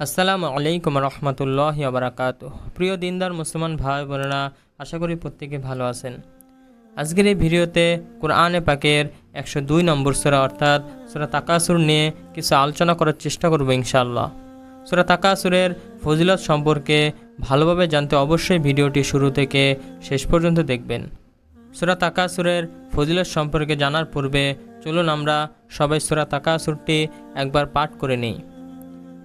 আসসালামু আলাইকুম রহমতুল্লাহ আবরাকাত প্রিয় দিনদার মুসলমান ভাই বোনেরা, আশা করি প্রত্যেকে ভালো আছেন। আজকের এই ভিডিওতে কোরআনে পাকের একশো দুই নম্বর সুরা অর্থাৎ সুরা তাকাসুর নিয়ে কিছু আলোচনা করার চেষ্টা করব ইনশাআল্লাহ। সুরা তাকাসুরের ফজিলত সম্পর্কে ভালোভাবে জানতে অবশ্যই ভিডিওটি শুরু থেকে শেষ পর্যন্ত দেখবেন। সুরা তাকাসুরের ফজিলত সম্পর্কে জানার পূর্বে চলুন আমরা সবাই সুরা তাকাসুরটি একবার পাঠ করে নিই।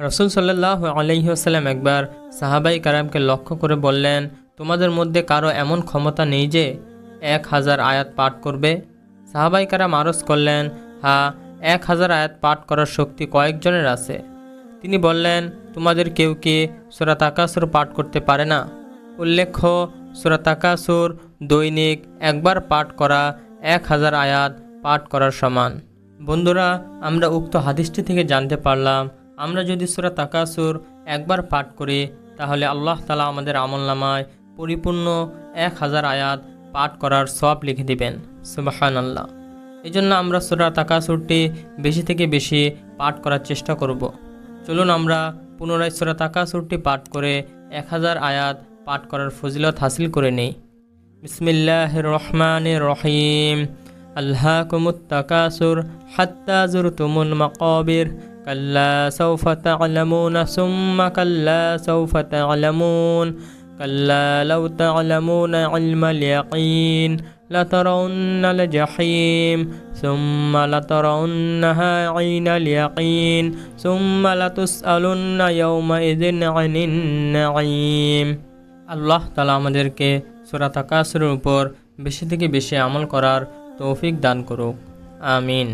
রসুল সাল্লাহ আলহিহাস্লাম একবার সাহাবাই কারামকে লক্ষ্য করে বললেন, তোমাদের মধ্যে কারও এমন ক্ষমতা নেই যে এক হাজার আয়াত পাঠ করবে? সাহাবাই কারাম আরজ করলেন, হা, এক হাজার আয়াত পাঠ করার শক্তি কয়েকজনের আছে। তিনি বললেন, তোমাদের কেউ কি সুরা তাকাসুর পাঠ করতে পারে না? উল্লেখ্য, সুরা তাকাসুর দৈনিক একবার পাঠ করা এক হাজার আয়াত পাঠ করার সমান। বন্ধুরা, আমরা উক্ত হাদিসটি থেকে জানতে পারলাম আমরা যদি সুরা তাকাসুর একবার পাঠ করি, তাহলে আল্লাহ তালা আমাদের আমলনামায় পরিপূর্ণ এক হাজার আয়াত পাঠ করার সব লিখে দিবেন। সুবাহান আল্লাহ এই জন্য আমরা সুরা তাকাসুরটি বেশি থেকে বেশি পাঠ করার চেষ্টা করব। চলুন আমরা পুনরায় সুরা তাকাসুরটি পাঠ করে এক হাজার আয়াত পাঠ করার ফজিলত হাসিল করে নেই। বিসমিল্লাহ রহমান রহিম। আল্লাহ কুমুত্তাকাসুর হাত্তা জুরতুমুল মাকাবির। কাল্লা সৌফা তা'লামুন সুম্মা কাল্লা সৌফা তা'লামুন কাল্লা লাউ তা'লামুন ইলমাল ইয়াকিন لترون الجحيم ثم لترونها عين اليقين ثم لتسألن يومئذ عن النعيم আল্লাহ তালা আমাদেরকে সুরাত আকাশের উপর বেশি থেকে বেশি আমল করার তৌফিক দান করুক আমিন